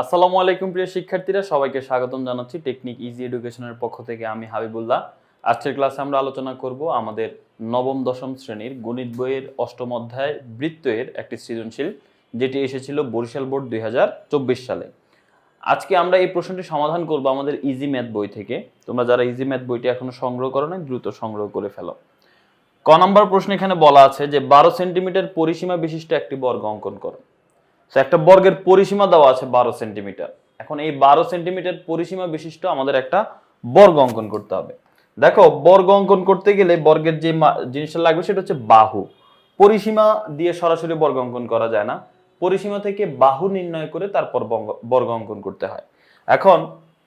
আসসালামু আলাইকুম প্রিয় শিক্ষার্থীরা, সবাইকে স্বাগতম জানাচ্ছি টেকনিক ইজি এডুকেশনের পক্ষ থেকে আমি হাবিবুল্লাহ। আজকের ক্লাসে আমরা আলোচনা করব আমাদের নবম, দশম শ্রেণির গণিত বইয়ের অষ্টম অধ্যায় বৃত্তের একটি সৃজনশীল, যেটি এসেছিল বরিশাল বোর্ড দুই হাজার চব্বিশ সালে। আজকে আমরা এই প্রশ্নটি সমাধান করব আমাদের ইজি ম্যাথ বই থেকে। তোমরা যারা ইজি ম্যাথ বইটি এখনও সংগ্রহ করো নাই, দ্রুত সংগ্রহ করে ফেলো। ক নম্বর প্রশ্ন এখানে বলা আছে যে, বারো সেন্টিমিটার পরিসীমা বিশিষ্ট একটি বর্গ অঙ্কন করো। তো একটা বর্গের পরিসীমা দেওয়া আছে বারো সেন্টিমিটার। এখন এই বারো সেন্টিমিটার পরিসীমা বিশিষ্ট আমাদের একটা বর্গ অঙ্কন করতে হবে। দেখো, বর্গ অঙ্কন করতে গেলে বর্গের যে জিনিসটা লাগবে সেটা হচ্ছে বাহু। পরিসীমা দিয়ে সরাসরি বর্গ অঙ্কন করা যায় না। পরিসীমা থেকে বাহু নির্ণয় করে তারপর বর্গ অঙ্কন করতে হয়। এখন,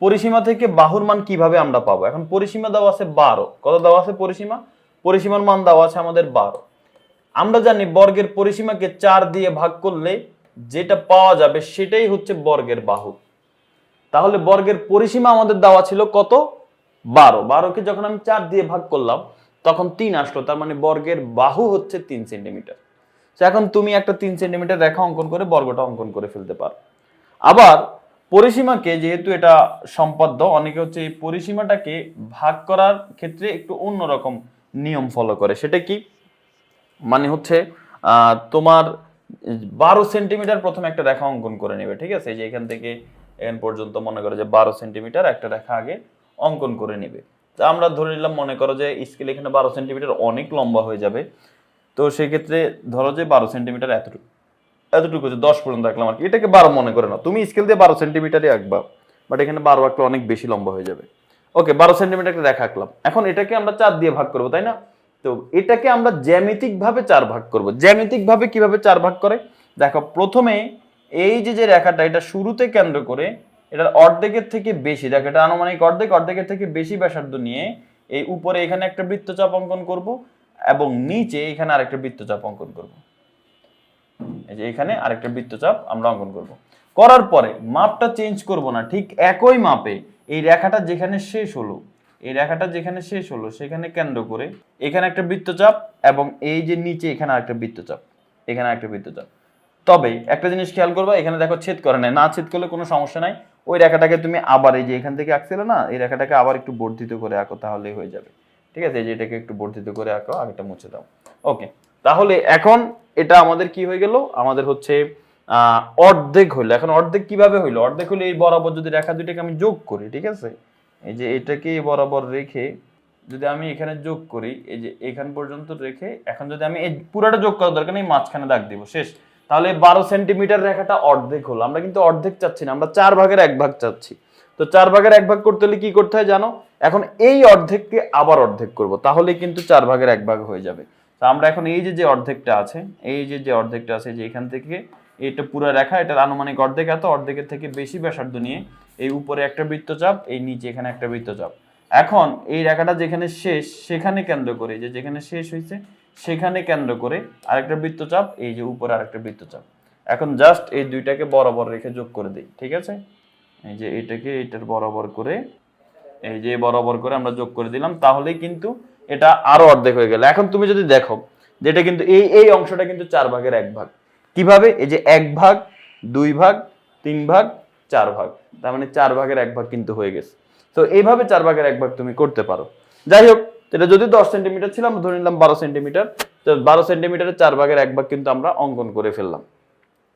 পরিসীমা থেকে বাহুর মান কীভাবে আমরা পাবো? এখন পরিসীমা দেওয়া আছে বারো। কত দেওয়া আছে পরিসীমা? পরিসীমার মান দেওয়া আছে আমাদের বারো। আমরা জানি বর্গের পরিসীমাকে চার দিয়ে ভাগ করলে যেটা পাওয়া যাবে সেটাই হচ্ছে বর্গের বাহু। তাহলে বর্গের পরিসীমা আমাদের দেওয়া ছিল কত? বারো। বারোকে যখন আমি চার দিয়ে ভাগ করলাম, তখন তিন আসলো। তার মানে বর্গের বাহু হচ্ছে তিন সেন্টিমিটার। এখন তুমি একটা তিন সেন্টিমিটার রেখা অঙ্কন করে বর্গটা অঙ্কন করে ফেলতে পারো। আবার পরিসীমাকে যেহেতু এটা সম্পাদ্য, অনেকে হচ্ছে এই পরিসীমাটাকে ভাগ করার ক্ষেত্রে একটু অন্যরকম নিয়ম ফলো করে। সেটা কি? মানে হচ্ছে তোমার বারো সেন্টিমিটার প্রথমে একটা রেখা অঙ্কন করে নেবে, ঠিক আছে? যে এখান থেকে এখান পর্যন্ত মনে করো যে বারো সেন্টিমিটার একটা রেখা আগে অঙ্কন করে নেবে। তা আমরা ধরে নিলাম, মনে করো যে স্কেল এখানে বারো সেন্টিমিটার অনেক লম্বা হয়ে যাবে। তো সেক্ষেত্রে ধরো যে বারো সেন্টিমিটার এতটুকু এতটুকু যে দশ পর্যন্ত রাখলাম আর কি। এটাকে বারো মনে করে না তুমি স্কেল দিয়ে বারো সেন্টিমিটারই আঁকবা বাট এখানে বারো আঁকলে অনেক বেশি লম্বা হয়ে যাবে। ওকে বারো সেন্টিমিটার একটা রেখা আঁকলাম। এখন এটাকে আমরা চার দিয়ে ভাগ করব, তাই না? তো এটাকে আমরা জ্যামিতিক ভাবে চার ভাগ করব। জ্যামিতিক ভাবে কীভাবে চার ভাগ করে? দেখো, প্রথমে এই যে যে রেখাটা, এটা শুরুতে কেন্দ্র করে এটার অর্ধেকের থেকে বেশি, দেখো এটা আনুমানিক অর্ধেক, অর্ধেকের থেকে বেশি ব্যাসার্ধ নিয়ে এই উপরে এখানে একটা বৃত্তচাপ অঙ্কন করব এবং নিচে এখানে আরেকটা বৃত্তচাপ অঙ্কন করব। এই যে এখানে আরেকটা বৃত্তচাপ আমরা অঙ্কন করব। করার পরে মাপটা চেঞ্জ করব না, ঠিক একই মাপে এই রেখাটা যেখানে শেষ হলো এই রেখাটা যেখানে শেষ হলো, সেখানে কেন্দ্র করে এখানে একটা বৃত্তচাপ এবং এই যে নিচে এখানে আরেকটা বৃত্তচাপ, এখানে একটা বৃত্তচাপ। তবে একটা জিনিস খেয়াল করবা, এখানে দেখো ছেদ করে নাই। না ছেদ করলে কোনো সমস্যা নাই। ওই রেখাটাকে তুমি আবার এই যে এখান থেকে আঁকছিলে না, এই রেখাটাকে আবার একটু বর্ধিত করে আঁকো তাহলেই হয়ে যাবে। ঠিক আছে? এই যে এটাকে একটু বর্ধিত করে আঁকো আগেটা মুছে দাও। ওকে তাহলে এখন এটা আমাদের কি হয়ে গেল? আমাদের হচ্ছে অর্ধেক হইল এখন অর্ধেক কীভাবে হইল? অর্ধেক হলে এই বরাবর যদি রেখা দুইটাকে আমি যোগ করি, ঠিক আছে? এই যে এটাকে বরাবর রেখে যদি আমি এখানে যোগ করি, এই যে এখান পর্যন্ত রেখে এখন যদি আমি এই পুরোটা যোগ করার দরকার নেই মাঝখানে দাগ দিব, শেষ। তাহলে বারো সেন্টিমিটার রেখাটা অর্ধেক হলো। আমরা কিন্তু অর্ধেক চাচ্ছি না, আমরা চার ভাগের এক ভাগ চাচ্ছি। তো চার ভাগের এক ভাগ করতে হলে কি করতে হয় জানো? এখন এই অর্ধেককে আবার অর্ধেক করব, তাহলে কিন্তু চার ভাগের এক ভাগ হয়ে যাবে। তা আমরা এখন এই যে যে অর্ধেকটা আছে, এই যে যে অর্ধেকটা আছে যে এখান থেকে, এটা পুরো রেখা, এটার আনুমানিক অর্ধেক এত, অর্ধেকের থেকে বেশি ব্যাসার্ধ নিয়ে এই উপরে একটা বৃত্তচাপ, এই নিচে এখানে একটা বৃত্তচাপ। এখন এই রেখাটা যেখানে শেষ, সেখানে কেন্দ্র করে যে যেখানে শেষ হয়েছে, সেখানে কেন্দ্র করে আরেকটা বৃত্তচাপ, এই যে উপরে আরেকটা বৃত্তচাপ। এখন জাস্ট এই দুইটাকে বরাবর রেখে যোগ করে দিই, ঠিক আছে? এই যে এটাকে এটার বরাবর করে, এই যে বরাবর করে আমরা যোগ করে দিলাম, তাহলেই কিন্তু এটা আরও অর্ধেক হয়ে গেল। এখন তুমি যদি দেখো যে এটা কিন্তু এই এই অংশটা কিন্তু চার ভাগের এক ভাগ। কীভাবে? এই যে এক ভাগ, দুই ভাগ, তিন ভাগ চার ভাগ। তার মানে চার ভাগের এক ভাগ কিন্তু হয়ে গেছে। তো এইভাবে চার ভাগের এক ভাগ তুমি করতে পারো। যাই হোক, এটা যদি দশ সেন্টিমিটার ছিল, আমরা ধরে নিলাম বারো সেন্টিমিটার। তো বারো সেন্টিমিটারের চার ভাগের এক ভাগ কিন্তু আমরা অঙ্কন করে ফেললাম।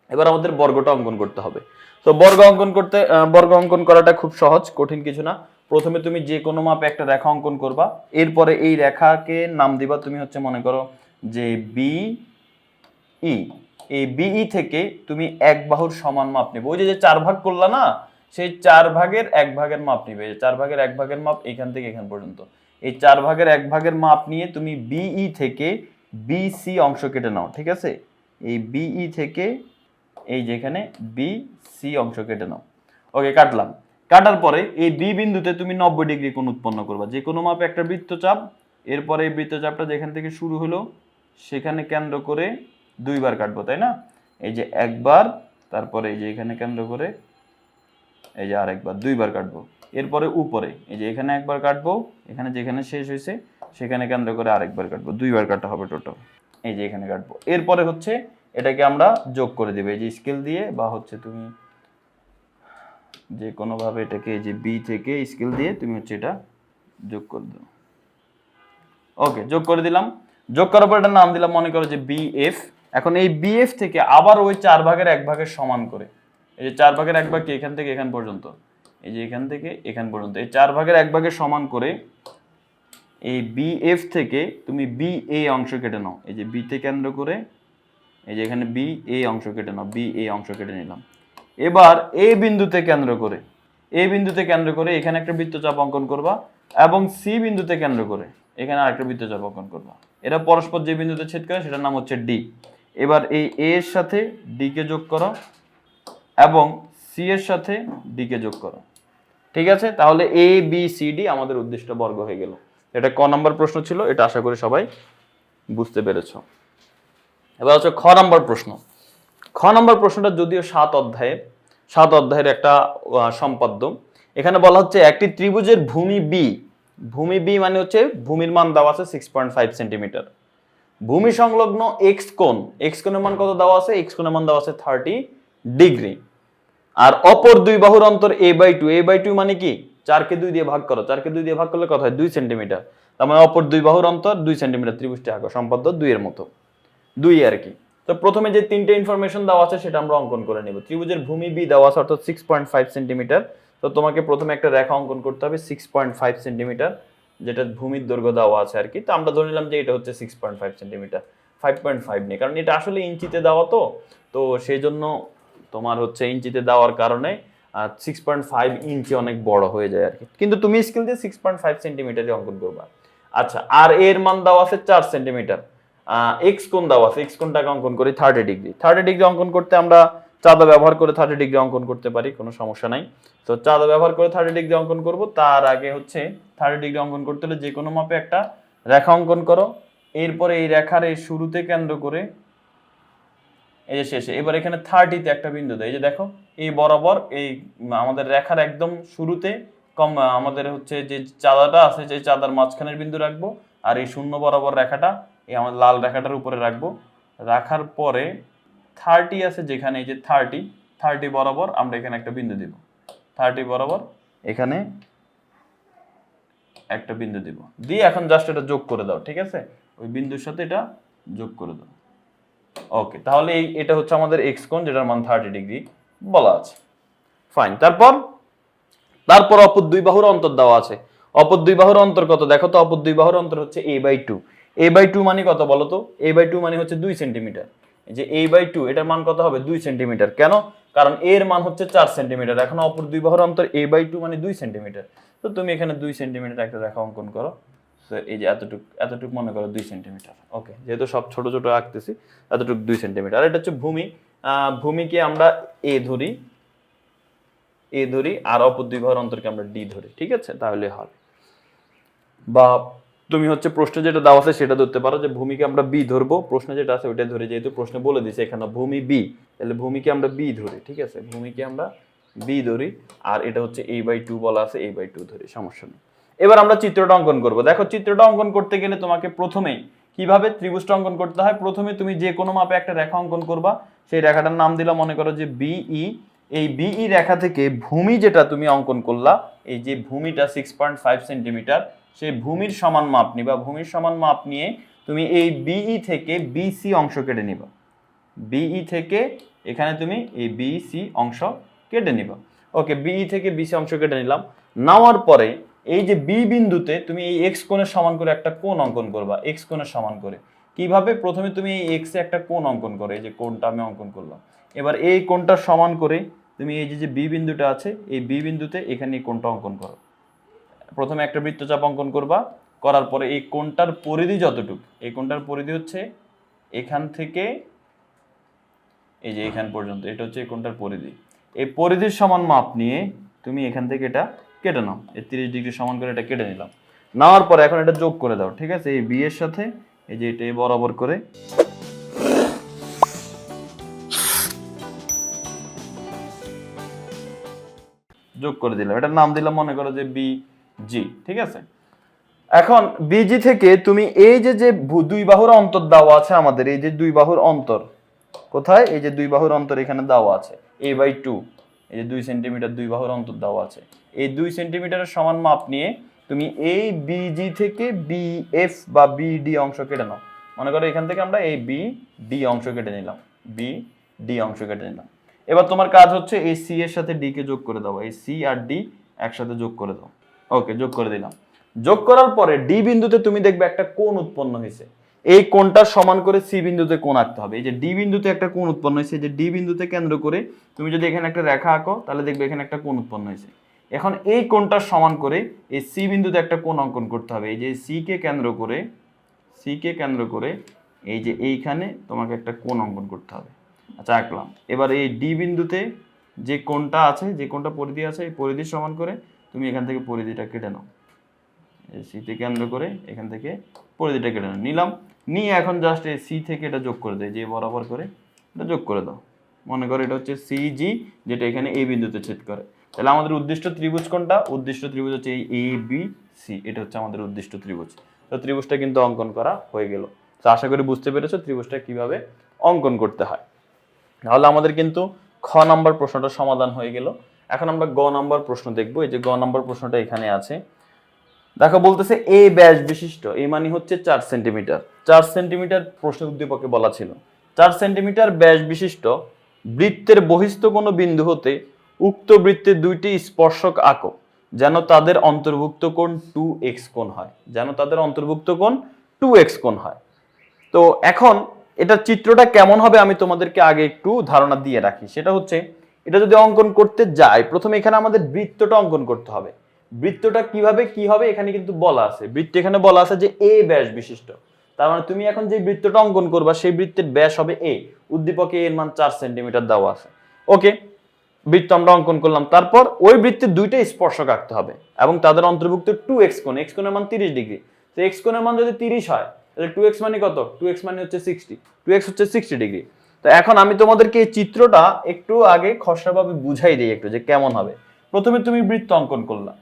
এবার আমাদের বর্গটা অঙ্কন করতে হবে। তো বর্গ অঙ্কন করতে বর্গ অঙ্কন করাটা খুব সহজ, কঠিন কিছু না। প্রথমে তুমি যে কোনো মাপে একটা রেখা অঙ্কন করবা। এরপরে এই রেখাকে নাম দিবা। তুমি হচ্ছে মনে করো যে বি ই। এই বিই থেকে তুমি এক বাহুর সমান মাপ নেবে। ওই যে চার ভাগ করলা না, সেই চার ভাগের এক ভাগের মাপ নিবে। চার ভাগের এক ভাগের মাপ এখান থেকে এখান পর্যন্ত। এই চার ভাগের এক ভাগের মাপ নিয়ে তুমি বিই থেকে বিসি অংশ কেটে নাও, ঠিক আছে? এই বিই থেকে এই যেখানে বি সি অংশ কেটে নাও। ওকে কাটলাম। কাটার পরে এই বি বিন্দুতে তুমি নব্বই ডিগ্রি কোণ উৎপন্ন করবা। যে কোনো মাপে একটা বৃত্তচাপ, এরপরে এই বৃত্তচাপটা যেখান থেকে শুরু হলো, সেখানে কেন্দ্র করে দুইবার কাটবো, তাই না? এই যে একবার, তারপরে এই যে এখানে কেন্দ্র করে এই যে আরেকবার দুইবার কাটবো। এরপরে উপরে, এই যে এখানে একবার কাটবো, এখানে যেখানে শেষ হয়েছে, সেখানে কেন্দ্র করে আরেকবার কাটবো। দুইবার কাটা হবে টোটাল এই যে এখানে কাটবো। এরপরে হচ্ছে এটাকে আমরা যোগ করে দেবো। এই যে স্কেল দিয়ে বা হচ্ছে তুমি যে কোনোভাবে এটাকে এই যে বি থেকে স্কেল দিয়ে তুমি হচ্ছে এটা যোগ করে দাও। ওকে যোগ করে দিলাম। যোগ করার পর এটার নাম দিলাম, মনে করো যে বিএফ এখন এই বিএফ থেকে আবার ওই চার ভাগের এক ভাগের সমান করে। এই যে চার ভাগের এক ভাগ কি এখান থেকে এখান পর্যন্ত? এই যে এখান থেকে এখান পর্যন্ত। এই চার ভাগের এক ভাগের সমান করে এই বিএফ থেকে তুমি বি এ অংশ কেটে নাও। এই যে বিতে কেন্দ্র করে এই যে এখানে বি এ অংশ কেটে নাও। বি এ অংশ কেটে নিলাম। এবার এ বিন্দুতে কেন্দ্র করে। এ বিন্দুতে কেন্দ্র করে এখানে একটা বৃত্তচাপ অঙ্কন করবা এবং সি বিন্দুতে কেন্দ্র করে এখানে আরেকটা বৃত্তচাপ অঙ্কন করবা। এরা পরস্পর যে বিন্দুতে ছেদ করে সেটার নাম হচ্ছে ডি এবার এই এ এর সাথে ডি কে যোগ করো এবং সি এর সাথে ডি কে যোগ করো। ঠিক আছে? তাহলে এ বি সি ডি আমাদের উদ্দিষ্ট বর্গ হয়ে গেল। এটা ক নম্বর প্রশ্ন ছিল? এটা আশা করি সবাই বুঝতে পেরেছ। এবার হচ্ছে খ নম্বর প্রশ্ন। খ নম্বর প্রশ্নটা যদিও সাত অধ্যায়ে, সাত অধ্যায়ের একটা সম্পাদ্য। এখানে বলা হচ্ছে একটি ত্রিভুজের ভূমি বি ভূমি বি মানে হচ্ছে ভূমির মান দেওয়া আছে সিক্স পয়েন্ট ফাইভ সেন্টিমিটার ভূমি সংলগ্ন এক্স কোণ এক্স কোণের মান কত দেওয়া আছে? এক্স কোণের মান দেওয়া আছে থার্টি ডিগ্রি আর অপর দুই বাহুর অন্তর A by two A by two মানে কি? চারকে দুই দিয়ে ভাগ করো। চারকে দুই দিয়ে ভাগ করলে কত হয়? দুই সেন্টিমিটার তার মানে অপর দুই বাহুর অন্তর দুই সেন্টিমিটার ত্রিভুজটি আঁকো, সম্পাদ্য দুইয়ের মতো। দুই আর কি। তো প্রথমে যে তিনটে ইনফরমেশন দেওয়া আছে, সেটা আমরা অঙ্কন করে নেব। ত্রিভুজের ভূমি বি দেওয়া আছে, অর্থাৎ সিক্স পয়েন্ট ফাইভ সেন্টিমিটার তো তোমাকে প্রথমে একটা রেখা অঙ্কন করতে হবে সিক্স পয়েন্ট ফাইভ সেন্টিমিটার যেটা ভূমির দৈর্ঘ্য দেওয়া আছে আর কি, তো আমরা ধরে নিলাম যে এটা হচ্ছে six point five centimetre five point five নেই, কারণ এটা আসলে ইঞ্চিতে দেওয়া তো তো সেই জন্য তোমার হচ্ছে ইঞ্চিতে দেওয়ার কারণে সিক্স পয়েন্ট ফাইভ ইঞ্চি অনেক বড় হয়ে যায় আর কি। কিন্তু তুমি স্কেল দিয়ে সিক্স পয়েন্ট ফাইভ সেন্টিমিটারই অঙ্কন করবা। আচ্ছা আর এর মান দেওয়া আছে চার সেন্টিমিটার এক্স কোন দেওয়া আছে এক্স কোনটাকে অঙ্কন করি থার্টি ডিগ্রি থার্টি ডিগ্রি অঙ্কন করতে আমরা চাঁদা ব্যবহার করে থার্টি ডিগ্রি অঙ্কন করতে পারি, কোনো সমস্যা নাই। তো চাঁদা ব্যবহার করে থার্টি ডিগ্রি অঙ্কন করব, তার আগে হচ্ছে থার্টি ডিগ্রি অঙ্কন করতে হলে যে কোনো মাপে একটা রেখা অঙ্কন করো। এরপরে এই রেখার এই শুরুতে কেন্দ্র করে এই যে শেষে, এবার এখানে থার্টিতে একটা বিন্দু দেয়। এই যে দেখো, এই বরাবর এই আমাদের রেখার একদম শুরুতে কম, আমাদের হচ্ছে যে চাঁদাটা আছে, যে চাঁদার মাঝখানের বিন্দু রাখব, আর এই শূন্য বরাবর রেখাটা, এই আমাদের লাল রেখাটার উপরে রাখব। রাখার পরে থার্টি আছে যেখানে এই যে থার্টি থার্টি বরাবর আমরা এখানে একটা বিন্দু দিব। থার্টি বরাবর এখানে একটা বিন্দু দিব। দিয়ে এখন জাস্ট এটা যোগ করে দাও, ঠিক আছে? ওই বিন্দুর সাথে এটা যোগ করে দাও। ওকে তাহলে এই, এটা হচ্ছে আমাদের এক্স কোণ, যেটার মান থার্টি ডিগ্রি বলা আছে। ফাইন তারপর? তারপর অপর দুই বাহুর অন্তর দেওয়া আছে। অপর দুই বাহুর অন্তর কত? দেখো তো, অপর দুই বাহুর অন্তর হচ্ছে A by two A by two মানে কত বলো তো এ বাই টু মানে হচ্ছে দুই সেন্টিমিটার যে এ বাই টু এটার মান কত হবে? দুই সেন্টিমিটার কেন? কারণ এর মান হচ্ছে চার সেন্টিমিটার এখন অপর দুই বাহুর অন্তর এ বাই টু মানে দুই সেন্টিমিটার তো তুমি এখানে দুই সেন্টিমিটার একটা রেখা অঙ্কন করো। তো এই যে এতটুক এতটুক মনে করো দুই সেন্টিমিটার ওকে যেহেতু সব ছোট ছোট আঁকতেছি, এতটুক দুই সেন্টিমিটার আর এটা হচ্ছে ভূমি। ভূমিকে আমরা এ ধরি এ ধরি, আর অপর দুই বাহুর অন্তরকে আমরা ডি ধরি। ঠিক আছে? তাহলে হবে। বা তুমি হচ্ছে প্রশ্ন যেটা দেওয়া আছে সেটা ধরতে পারো যে ভূমিকে আমরা বি ধরবো। প্রশ্ন যেটা আছে ওইটা ধরে, যেহেতু প্রশ্ন বলে দিছে এখানে ভূমি বি তাহলে ভূমিকে আমরা বি ধরি, ঠিক আছে? ভূমিকে আমরা বি ধরি, আর এটা হচ্ছে এ বাই টু বলা আছে এ বাই টু ধরি, সমস্যা নেই। এবার আমরা চিত্রটা অঙ্কন করব। দেখো, চিত্রটা অঙ্কন করতে গেলে তোমাকে প্রথমেই কীভাবে ত্রিভুজটা অঙ্কন করতে হয়? প্রথমে তুমি যে কোনো মাপে একটা রেখা অঙ্কন করবা, সেই রেখাটার নাম দিলাম মনে করো যে বিই এই বিই রেখা থেকে ভূমি যেটা তুমি অঙ্কন করলা, এই যে ভূমিটা সিক্স পয়েন্ট ফাইভ সেন্টিমিটার সেই ভূমির সমান মাপ নিবা, ভূমির সমান মাপ নিয়ে তুমি এই বিই থেকে বিসি অংশ কেটে নিবা। বিই থেকে এখানে তুমি এই বিসি অংশ কেটে নিবা। ওকে বিই থেকে বিসি অংশ কেটে নিলাম। নেওয়ার পরে এই যে বি বিন্দুতে তুমি এই এক্স কোণের সমান করে একটা কোণ অঙ্কন করবা এক্স কোণের সমান করে। কীভাবে? প্রথমে তুমি এই এক্সে একটা কোণ অঙ্কন করো, এই যে কোণটা আমি অঙ্কন করলাম। এবার এই কোণটা সমান করে তুমি এই যে যে বি বিন্দুটা আছে, এই বি বিন্দুতে এখানে কোণটা অঙ্কন করো। প্রথমে একটা বৃত্তচাপ অঙ্কন করবা, করার পরে এই কোনটার পরিধি যতটুকু, এই কোনটার পরিধি হচ্ছে এখান থেকে এই যে এখান পর্যন্ত, এটা হচ্ছে এই কোণটার পরিধি। এই পরিধির সমান মাপ নিয়ে তুমি এখান থেকে এটা কেটে নাও, এই তিরিশ ডিগ্রি সমান করে এটা কেটে নিলাম। নেওয়ার পরে এখন এটা যোগ করে দাও, ঠিক আছে? এই বি এর সাথে এই যে এটা বরাবর করে যোগ করে দিলাম। এটার নাম দিলাম, মনে করো যে বি জি, ঠিক আছে। এখন, বিজি থেকে তুমি এই যে যে দুই বাহুর অন্তর দেওয়া আছে আমাদের, এই যে দুই বাহুর অন্তর, কোথায়? এই যে দুই বাহুর অন্তর এখানে দেওয়া আছে এ বাই টু এই যে দুই সেন্টিমিটার দুই বাহুর অন্তর দেওয়া আছে। এই দুই সেন্টিমিটারের সমান মাপ নিয়ে তুমি এই বিজি থেকে বি এফ বা বিডি অংশ কেটে নাও। মনে করো এখান থেকে আমরা এই বি ডি অংশ কেটে নিলাম বি ডি অংশ কেটে নিলাম। এবার তোমার কাজ হচ্ছে এই সি এর সাথে ডি কে যোগ করে দাও, এই সি আর ডি একসাথে যোগ করে দাও। ওকে যোগ করে দিলাম। যোগ করার পরে ডি বিন্দুতে তুমি দেখবে একটা কোণ উৎপন্ন হয়েছে। এই কোণটার সমান করে সি বিন্দুতে কোণ আঁকতে হবে। এই যে ডি বিন্দুতে একটা কোণ উৎপন্ন হয়েছে যে ডি বিন্দুতে কেন্দ্র করে তুমি যদি এখানে একটা রেখা আঁকো, তাহলে দেখবে এখানে একটা কোণ উৎপন্ন হয়েছে। এখন এই কোণটার সমান করে এই সি বিন্দুতে একটা কোণ অঙ্কন করতে হবে। এই যে সি কে কেন্দ্র করে সি কে কেন্দ্র করে এই যে এইখানে তোমাকে একটা কোণ অঙ্কন করতে হবে। আচ্ছা আঁকলাম। এবার এই ডি বিন্দুতে যে কোণটা আছে, যে কোণটা পরিধি আছে, এই পরিধির সমান করে তুমি এখান থেকে পরিধিটা কেটে নাও। সিতে কেন্দ্র করে এখান থেকে পরিধিটা কেটে নাও। নিলাম। নিয়ে এখন জাস্ট এই সি থেকে এটা যোগ করে দেয় যে বরাবর করে এটা যোগ করে দাও। মনে করো এটা হচ্ছে সিজি যেটা এখানে এ বিন্দুতে ছেদ করে। তাহলে আমাদের উদ্দিষ্ট ত্রিভুজ কোনটা? উদ্দিষ্ট ত্রিভুজ হচ্ছে এই এ বি সি এটা হচ্ছে আমাদের উদ্দিষ্ট ত্রিভুজ। তো ত্রিভুজটা কিন্তু অঙ্কন করা হয়ে গেল। তো আশা করি বুঝতে পেরেছ ত্রিভুজটা কীভাবে অঙ্কন করতে হয়। তাহলে আমাদের কিন্তু খ নাম্বার প্রশ্নটা সমাধান হয়ে গেল। এখন আমরা গ নাম্বার প্রশ্ন দেখব। এই যে গ নাম্বার প্রশ্নটা এখানে আছে। দেখো, বলতেছে এ ব্যাস বিশিষ্ট এই মানে হচ্ছে চার সেন্টিমিটার। চার সেন্টিমিটার প্রশ্ন উদ্দীপকে বলা ছিল। চার সেন্টিমিটার ব্যাস বিশিষ্ট, বৃত্তের বহিস্থ কোনো বিন্দু হতে উক্ত বৃত্তের দুইটি স্পর্শক আঁকো, যেন তাদের অন্তর্ভুক্ত কোণ টু এক্স কোণ হয়। যেন তাদের অন্তর্ভুক্ত কোণ টু এক্স কোণ হয়। তো এখন এটা চিত্রটা কেমন হবে আমি তোমাদেরকে আগে একটু ধারণা দিয়ে রাখি। সেটা হচ্ছে এটা যদি অঙ্কন করতে যাই, প্রথমে এখানে আমাদের বৃত্তটা অঙ্কন করতে হবে। বৃত্তটা কীভাবে, কি হবে, এখানে কিন্তু বলা আছে। বৃত্ত এখানে বলা আছে যে এ ব্যাস বিশিষ্ট। তার মানে তুমি এখন যে বৃত্তটা অঙ্কন করবা, সেই বৃত্তের ব্যাস হবে এ। উদ্দীপকে এর মান চার সেন্টিমিটার দেওয়া আছে। ওকে? বৃত্ত আমরা অঙ্কন করলাম। তারপর ওই বৃত্তের দুইটা স্পর্শক আঁকতে হবে এবং তাদের অন্তর্ভুক্ত টু এক্স কোণ। এক্স কোণের মান তিরিশ ডিগ্রি। তো এক্স কোণের মান যদি তিরিশ হয়, তাহলে টু এক্স মানে কত? টু এক্স মানে হচ্ছে সিক্সটি টু এক্স হচ্ছে সিক্সটি ডিগ্রি। তো এখন আমি তোমাদেরকে এই চিত্রটা একটু আগে খসড়াভাবে বুঝাই দিই একটু যে কেমন হবে। প্রথমে তুমি বৃত্ত অঙ্কন করলা।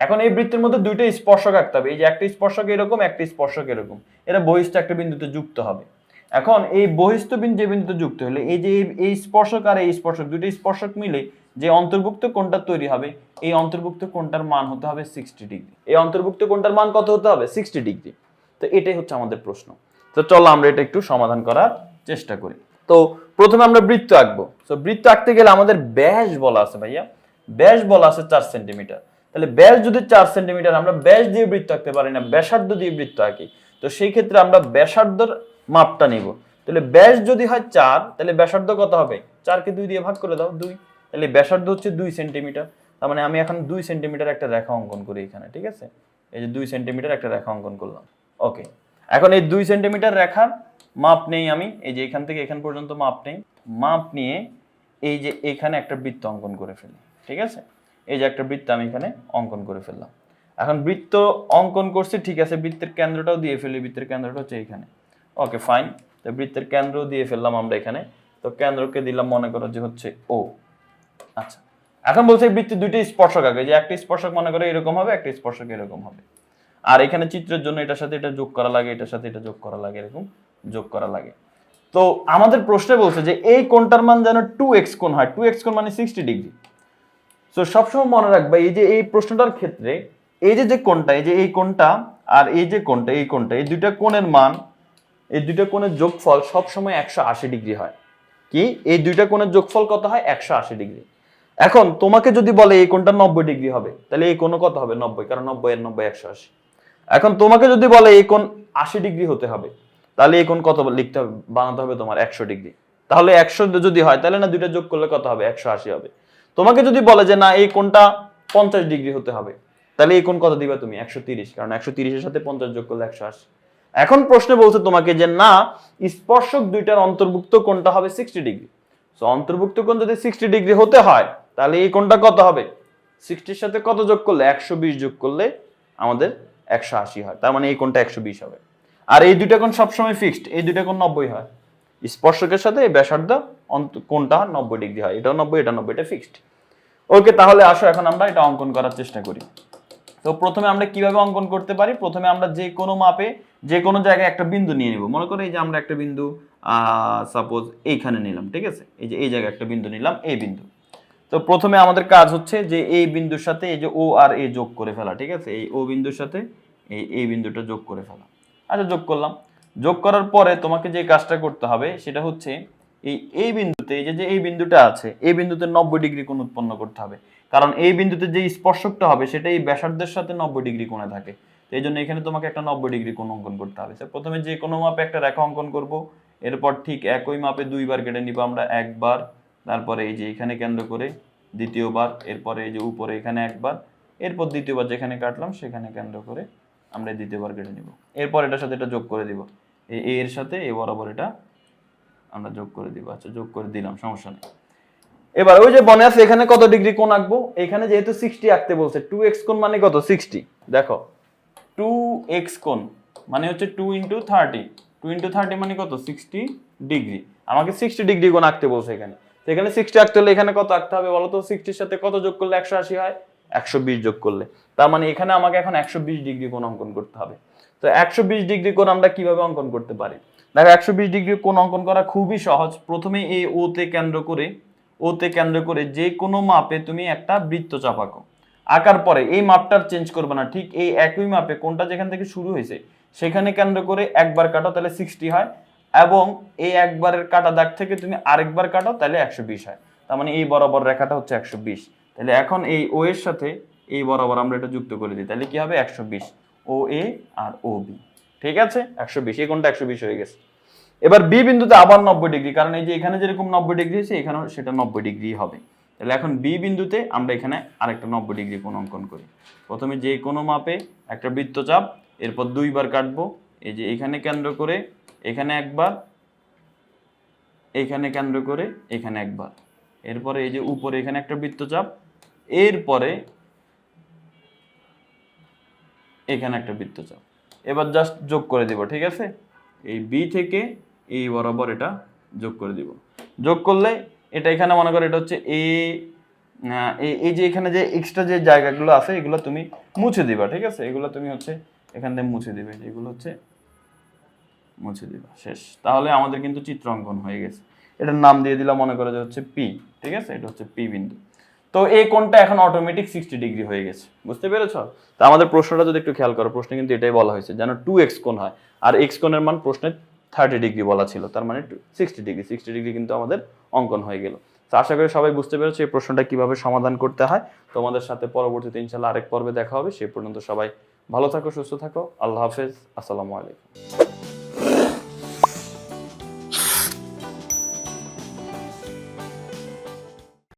এখন এই বৃত্তের মধ্যে দুইটা স্পর্শক আঁকতে হবে। এই যে একটা স্পর্শক এরকম, একটা স্পর্শক এরকম। এরা বহিষ্ঠ একটা বিন্দুতে যুক্ত হবে। এখন এই বহিস্থ বিন্দু যে বিন্দুতে যুক্ত হলে এই যে এই- স্পর্শক আর এই স্পর্শক দুইটা স্পর্শক মিলে যে অন্তর্ভুক্ত কোণটা তৈরি হবে, এই অন্তর্ভুক্ত কোণটার মান হতে হবে সিক্সটি ডিগ্রি এই অন্তর্ভুক্ত কোণটার মান কত হতে হবে? সিক্সটি ডিগ্রি তো এটাই হচ্ছে আমাদের প্রশ্ন। তো চলো আমরা এটা একটু সমাধান করার চেষ্টা করি। তো প্রথমে আমরা বৃত্ত আঁকবো। তো বৃত্ত আঁকতে গেলে আমাদের ব্যাস বলা আছে ভাইয়া। ব্যাস বলা আছে চার সেন্টিমিটার। তাহলে ব্যাস যদি চার সেন্টিমিটার, আমরা ব্যাস দিয়ে বৃত্ত আঁকতে পারি না, ব্যাসার্ধ দিয়ে বৃত্ত আঁকি। তো সেই ক্ষেত্রে আমরা ব্যাসার্ধর মাপটা নিব। তাহলে ব্যাস যদি হয় চার, তাহলে ব্যাসার্ধ কত হবে? চারকে দুই দিয়ে ভাগ করে দাও, দুই। তাহলে ব্যাসার্ধ হচ্ছে দুই সেন্টিমিটার। তার মানে আমি এখন দুই সেন্টিমিটার একটা রেখা অঙ্কন করি এখানে, ঠিক আছে? এই যে দুই সেন্টিমিটার একটা রেখা অঙ্কন করলাম। ওকে এখন এই দুই সেন্টিমিটার রেখার মাপ নেই আমি, এই যে এখান থেকে এখান পর্যন্ত মাপ নেই। মাপ নিয়ে এই যে এখানে একটা বৃত্ত অঙ্কন করে ফেলি, ঠিক আছে? এই যে একটা বৃত্ত আমি এখানে অঙ্কন করে ফেললাম। এখন বৃত্ত অঙ্কন করছি, ঠিক আছে, বৃত্তের কেন্দ্রটাও দিয়ে ফেলি, বৃত্তের কেন্দ্রটা হচ্ছে এইখানে ওকে ফাইন তো বৃত্তের কেন্দ্র দিয়ে ফেললাম আমরা এখানে। তো কেন্দ্রকে দিলাম মনে করো যে হচ্ছে ও আচ্ছা এখন বলছে এই বৃত্তের দুইটা স্পর্শক আগে যে একটা স্পর্শক মনে করো এরকম হবে, একটা স্পর্শক এরকম হবে। আর এখানে চিত্রের জন্য এটার সাথে এটা যোগ করা লাগে, এটার সাথে এটা যোগ করা লাগে, এরকম। যোগ করা লাগে। তো আমাদের প্রশ্নে বলছে যে এই কোণটার মান যেন টু এক্স কোণ হয়। টু এক্স কোণ মানে সিক্সটি ডিগ্রি তো সবসময় মনে রাখবা, এই যে এই প্রশ্নটার ক্ষেত্রে এই যে যে কোণটা, এই যে এই কোণটা আর এই যে কোণটা, এই কোণটা, এই দুইটা কোণের মান, এই দুইটা কোণের যোগফল সবসময় একশো আশি ডিগ্রি হয়। কি? এই দুইটা কোণের যোগফল কত হয়? একশো আশি ডিগ্রি এখন তোমাকে যদি বলে এই কোণটা নব্বই ডিগ্রি হবে, তাহলে এই কোণ কত হবে? নব্বই, কারণ নব্বই এর নব্বই একশো আশি। এখন তোমাকে যদি বলে এই কোণ আশি ডিগ্রি হতে হবে তাহলে এই কোণ কত লিখতে হবে? বানাতে হবে তোমার একশো ডিগ্রি। তাহলে একশো যদি হয়, তাহলে না দুইটা যোগ করলে কত হবে? একশো আশি হবে। তোমাকে যদি বলে যে না, এই কোণটা পঞ্চাশ ডিগ্রি হতে হবে, তাহলে এই কোণ কত দিবে তুমি? একশো তিরিশ। কারণ একশো তিরিশের সাথে পঞ্চাশ যোগ করলে একশো আশি। এখন প্রশ্নে বলছে তোমাকে যে না, স্পর্শক দুইটার অন্তর্ভুক্ত কোণটা হবে সিক্সটি ডিগ্রি। সো অন্তর্ভুক্ত কোণ যদি সিক্সটি ডিগ্রি হতে হয়, তাহলে এই কোণটা কত হবে? সিক্সটির সাথে কত যোগ করলে? একশো বিশ যোগ করলে আমাদের একশো আশি হয়। তার মানে এই কোণটা একশো বিশ হবে। আর এই দুইটা কোণ সবসময় ফিক্সড এই দুইটা কোণ নব্বই হয়। স্পর্শকের সাথে এই ব্যাসার্ধ কোণটা নব্বই ডিগ্রি হয়। এটাও নব্বই, এটা নব্বই, এটা ফিক্সড ওকে, তাহলে আসো এখন আমরা এটা অঙ্কন করার চেষ্টা করি। তো প্রথমে আমরা কীভাবে অঙ্কন করতে পারি? প্রথমে আমরা যে কোনো মাপে যে কোনো জায়গায় একটা বিন্দু নিয়ে নিব। মনে করো এই যে আমরা একটা বিন্দু সাপোজ এইখানে নিলাম, ঠিক আছে? এই যে এই জায়গায় একটা বিন্দু নিলাম, এই বিন্দু। তো প্রথমে আমাদের কাজ হচ্ছে যে এই বিন্দুর সাথে এই যে ও আর এ যোগ করে ফেলা, ঠিক আছে? এই ও বিন্দুর সাথে এই এই বিন্দুটা যোগ করে ফেলা। আচ্ছা যোগ করলাম। যোগ করার পরে তোমাকে যে কাজটা করতে হবে সেটা হচ্ছে এই এই বিন্দুতে, এই যে এই বিন্দুটা আছে এই বিন্দুতে নব্বই ডিগ্রি কোণ উৎপন্ন করতে হবে। কারণ এই বিন্দুতে যে স্পর্শকটা হবে সেটা এই ব্যাসার্ধের সাথে নব্বই ডিগ্রি কোণে থাকে। এই জন্য এখানে তোমাকে একটা নব্বই ডিগ্রি কোণ অঙ্কন করতে হবে। স্যার প্রথমে যে কোনো মাপে একটা রেখা অঙ্কন করব, এরপর ঠিক একই মাপে দুইবার কেটে নিব আমরা, একবার, তারপরে এই যে এখানে কেন্দ্র করে দ্বিতীয়বার, এরপরে এই যে উপরে এখানে একবার, এরপর দ্বিতীয়বার যেখানে কাটলাম সেখানে কেন্দ্র করে আমরা দ্বিতীয়বার কেটে নিব। এরপর এটার সাথে এটা যোগ করে দিব। এ এর সাথে এ বরাবর এটা আমরা যোগ করে দিব। আচ্ছা যোগ করে দিলাম, সমস্যা নেই। এবার ওই যে বনে আছে, এখানে কত ডিগ্রি কোণ আঁকবো? এখানে যেহেতু সিক্সটি আঁকতে বলছে টু এক্স কোণ মানে কত? সিক্সটি দেখো টু এক্স কোণ মানে হচ্ছে two into thirty two into thirty মানে কত? Sixty degree. আমাকে সিক্সটি ডিগ্রি কোণ আঁকতে বলছে এখানে। তো এখানে সিক্সটি আঁকতে হলে এখানে কত আঁকতে হবে বলো তো? সিক্সটির সাথে কত যোগ করলে একশো আশি হয়? একশো বিশ যোগ করলে। তার মানে এখানে আমাকে এখন একশো বিশ ডিগ্রি কোণ অঙ্কন করতে হবে। তো একশো বিশ ডিগ্রি কোণ আমরা কীভাবে অঙ্কন করতে পারি? দেখো, একশো বিশ ডিগ্রি কোণ অঙ্কন করা খুবই সহজ। প্রথমে এই ও তে কেন্দ্র করে ওতে কেন্দ্র করে যে কোনো মাপে তুমি একটা বৃত্ত চাপ আঁকো আঁকার পরে এই মাপটার চেঞ্জ করবে না। ঠিক এই একই মাপে কোনটা যেখান থেকে শুরু হয়েছে, সেখানে কেন্দ্র করে একবার কাটো, তাহলে সিক্সটি হয়। এবং এই একবারের কাটা দাগ থেকে তুমি আরেকবার কাটো, তাহলে একশো বিশ হয়। তার মানে এই বরাবর রেখাটা হচ্ছে একশো বিশ। তাহলে এখন এই ও এর সাথে এই বরাবর আমরা এটা যুক্ত করে দিই। তাহলে কি হবে? একশো বিশ। ও এ আর ও বি ঠিক আছে? একশো বিশ। এই কোনটা একশো বিশ হয়ে গেছে। এবার বি বিন্দুতে আবার নব্বই ডিগ্রি। কারণ এই যে এখানে যেরকম নব্বই ডিগ্রি হয়েছে, এখানেও সেটা নব্বই ডিগ্রি হবে। তাহলে এখন বি বিন্দুতে আমরা এখানে আরেকটা নব্বই ডিগ্রি কোণ অঙ্কন করি। প্রথমে যে কোনো মাপে একটা বৃত্তচাপ, এরপর দুইবার কাটবো। এই যে এখানে কেন্দ্র করে, এখানে একবার, এখানে কেন্দ্র করে, এখানে একবার। এরপরে এই যে উপরে এখানে একটা বৃত্তচাপ এরপরে এখানে একটা বৃত্তচাপ এবার জাস্ট যোগ করে দিব, ঠিক আছে? এই বি থেকে এই বরাবর এটা যোগ করে দিব। যোগ করলে এটা এখানে মনে করো এটা হচ্ছে এ, এই যে এখানে যে এক্সট্রা যে জায়গাগুলো আছে, এগুলো তুমি মুছে দিবা, ঠিক আছে? এগুলো তুমি হচ্ছে এখান থেকে মুছে দিবে, এগুলো হচ্ছে মুছে দিবা, শেষ। তাহলে আমাদের কিন্তু চিত্র অঙ্কন হয়ে গেছে। এটার নাম দিয়ে দিলাম মনে করো যে হচ্ছে পি ঠিক আছে? এটা হচ্ছে পি বিন্দু। তো এই কোণটা এখন অটোমেটিক সিক্সটি ডিগ্রি হয়ে গেছে। বুঝতে পেরেছ? তো আমাদের প্রশ্নটা যদি একটু খেয়াল করো, প্রশ্নে কিন্তু এটাই বলা হয়েছে, যেন টু এক্স কোণ হয়। আর এক্স কোণের মান প্রশ্নে থার্টি ডিগ্রি বলা ছিল, তার মানে সিক্সটি ডিগ্রি সিক্সটি ডিগ্রি কিন্তু আমাদের অঙ্কন হয়ে গেল। তো আশা করি সবাই বুঝতে পেরেছ এই প্রশ্নটা কীভাবে সমাধান করতে হয়। তোমাদের সাথে পরবর্তীতে ইনশাল্লাহ আরেক পর্বে দেখা হবে সেই পর্যন্ত সবাই ভালো থাকো, সুস্থ থাকো, আল্লাহ হাফেজ, আসসালামু আলাইকুম।